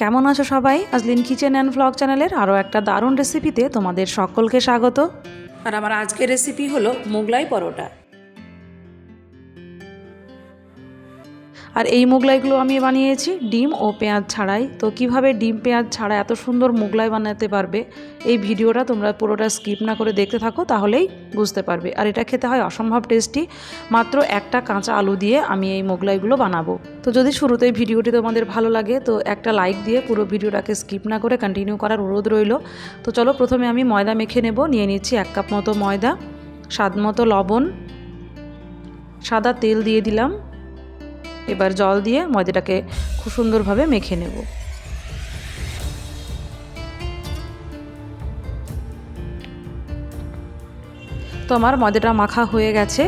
কেমন আছো সবাই? আজলিন কিচেন অ্যান্ড ভ্লগ চ্যানেলের আরও একটা দারুণ রেসিপিতে তোমাদের সকলকে স্বাগত। আর আমার আজকের রেসিপি হলো মোগলাই পরোটা। আর এই মোগলাইগুলো আমি বানিয়েছি, ডিম ও পেঁয়াজ ছাড়াই। তো কীভাবে ডিম পেঁয়াজ ছাড়া এত সুন্দর মোগলাই বানাতে পারবে, এই ভিডিওটা তোমরা পুরোটা স্কিপ না করে দেখতে থাকো, তাহলেই বুঝতে পারবে। আর এটা খেতে হয় অসম্ভব টেস্টি, মাত্র একটা কাঁচা আলু দিয়ে আমি এই মোগলাইগুলো বানাবো। তো যদি শুরুতেই ভিডিওটি তোমাদের ভালো লাগে, তো একটা লাইক দিয়ে পুরো ভিডিওটাকে স্কিপ না করে কন্টিনিউ করার অনুরোধ রইল। তো চলো প্রথমে আমি ময়দা মেখে নেব, নিয়ে নিচ্ছি এক কাপ মতো ময়দা, স্বাদ মতো লবণ, সাদা তেল দিয়ে দিলাম। এবার জল দিয়ে ময়দাটাকে খুব সুন্দরভাবে মেখে নেব। তো আমার ময়দাটা মাখা হয়ে গেছে।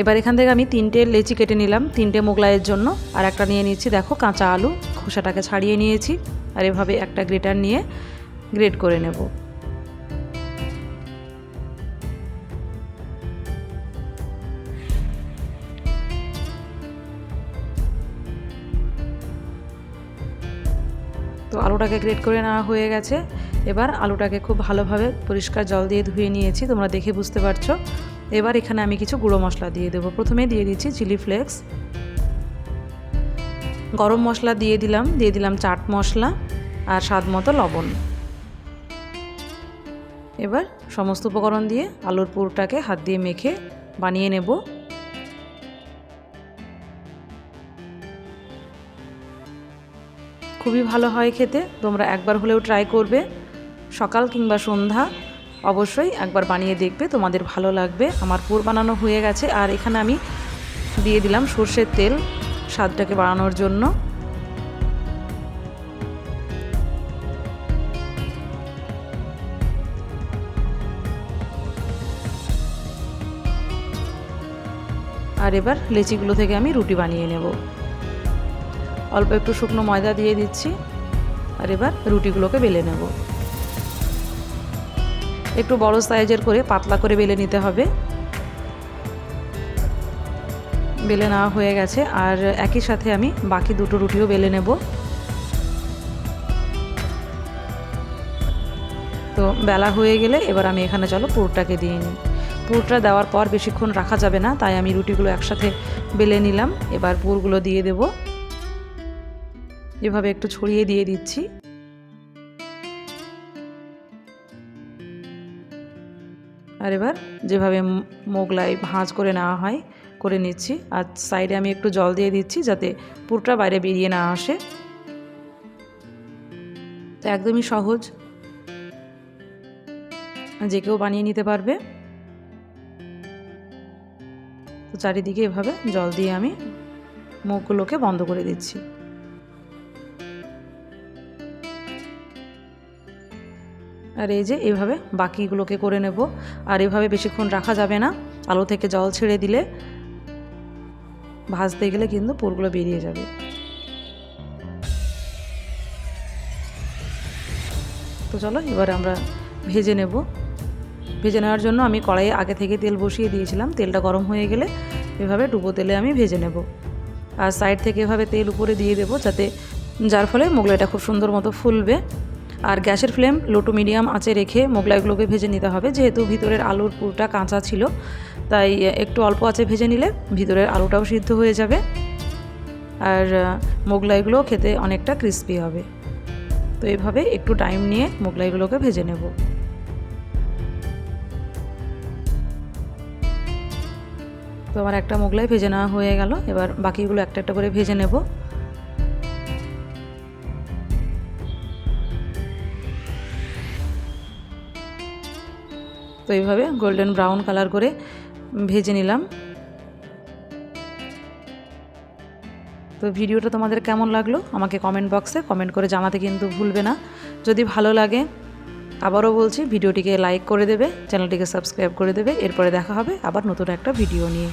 এবার এখান থেকে আমি তিনটে লেচি কেটে নিলাম, তিনটে মোগলাইয়ের জন্য। আর একটা নিয়ে নিচ্ছি দেখো, কাঁচা আলু। খোসাটাকে ছাড়িয়ে নিয়েছি। আর এভাবে একটা গ্রেটার নিয়ে গ্রেট করে নেব। তো আলুটাকে গ্রেট করে নেওয়া হয়ে গেছে। এবার আলুটাকে খুব ভালোভাবে পরিষ্কার জল দিয়ে ধুয়ে নিয়েছি, তোমরা দেখে বুঝতে পারছ। এবার এখানে আমি কিছু গুঁড়ো মশলা দিয়ে দেবো। প্রথমে দিয়ে দিচ্ছি চিলি ফ্লেক্স। গরম মশলা দিয়ে দিলাম দিয়ে দিলাম চাট মশলা আর স্বাদ মতো লবণ। এবার সমস্ত উপকরণ দিয়ে আলুর পুরটাকে হাত দিয়ে মেখে বানিয়ে নেব। খুবই ভালো হয় খেতে। তোমরা একবার হলেও ট্রাই করবে। সকাল কিংবা সন্ধ্যা অবশ্যই একবার বানিয়ে দেখবে, তোমাদের ভালো লাগবে। আমার পুর বানানো হয়ে গেছে আর এখানে আমি দিয়ে দিলাম সর্ষের তেল স্বাদটাকে বাড়ানোর জন্য। আর এবার লেচিগুলো থেকে আমি রুটি বানিয়ে নেব। অল্প একটু শুকনো ময়দা দিয়ে দিচ্ছি। আর এবার রুটিগুলোকে বেলে নেব। একটু বড় সাইজের করে পাতলা করে বেলে নিতে হবে। বেলে নেওয়া হয়ে গেছে। আর একই সাথে আমি বাকি দুটো রুটিও বেলে নেব। তো বেলা হয়ে গেলে এবার আমি এখানে চলো পুরটাকে দিয়ে নিই। পুরটা দেওয়ার পর বেশিক্ষণ রাখা যাবে না, তাই আমি রুটিগুলো একসাথে বেলে নিলাম। এবার পুরগুলো দিয়ে দেব। এভাবে একটু ছড়িয়ে দিয়ে দিচ্ছি। আর এবার যেভাবে মোগলাই ভাঁজ করে নেওয়া হয়, করে নিচ্ছি। আর সাইডে আমি একটু জল দিয়ে দিচ্ছি যাতে পুরোটা বাইরে বেরিয়ে না আসে। তো একদমই সহজ। যে কেউ বানিয়ে নিতে পারবে। তো চারিদিকে এভাবে জল দিয়ে আমি মুখগুলোকে বন্ধ করে দিচ্ছি। আর এই যে এভাবে বাকিগুলোকে করে নেব। আর এভাবে বেশিক্ষণ রাখা যাবে না। আলো থেকে জল ছেড়ে দিলে ভাজতে গেলে কিন্তু পুরগুলো বেরিয়ে যাবে। তো চলো এবার আমরা ভেজে নেব। ভেজে নেওয়ার জন্য আমি কড়াইয়ে আগে থেকে তেল বসিয়ে দিয়েছিলাম। তেলটা গরম হয়ে গেলে এভাবে ডুবো তেলে আমি ভেজে নেব। আর সাইড থেকে এভাবে তেল উপরে দিয়ে দেবো যাতে যার ফলে মোগলাইটা খুব সুন্দর মতো ফুলবে। আর গ্যাসের ফ্লেম লো টু মিডিয়াম আঁচে রেখে মোগলাইগুলোকে ভেজে নিতে হবে। যেহেতু ভিতরের আলুর পুরটা কাঁচা ছিল, তাই একটু অল্প আঁচে ভেজে নিলে ভিতরের আলুটাও সিদ্ধ হয়ে যাবে। আর মোগলাইগুলো খেতে অনেকটা ক্রিস্পি হবে। তো এইভাবে একটু টাইম নিয়ে মোগলাইগুলোকে ভেজে নেব। তো আমার একটা মোগলাই ভেজে নেওয়া হয়ে গেল। এবার বাকিগুলো একটা একটা করে ভেজে নেব। তো এইভাবে গোল্ডেন ব্রাউন কালার করে ভেজে নিলাম। তো ভিডিওটা তোমাদের কেমন লাগল আমাকে কমেন্ট বক্সে কমেন্ট করে জানাতে কিন্তু ভুলবে না। যদি ভালো লাগে, আবারও বলছি, ভিডিওটিকে লাইক করে দেবে চ্যানেলটিকে সাবস্ক্রাইব করে দেবে। এরপরে দেখা হবে আবার নতুন একটা ভিডিও নিয়ে।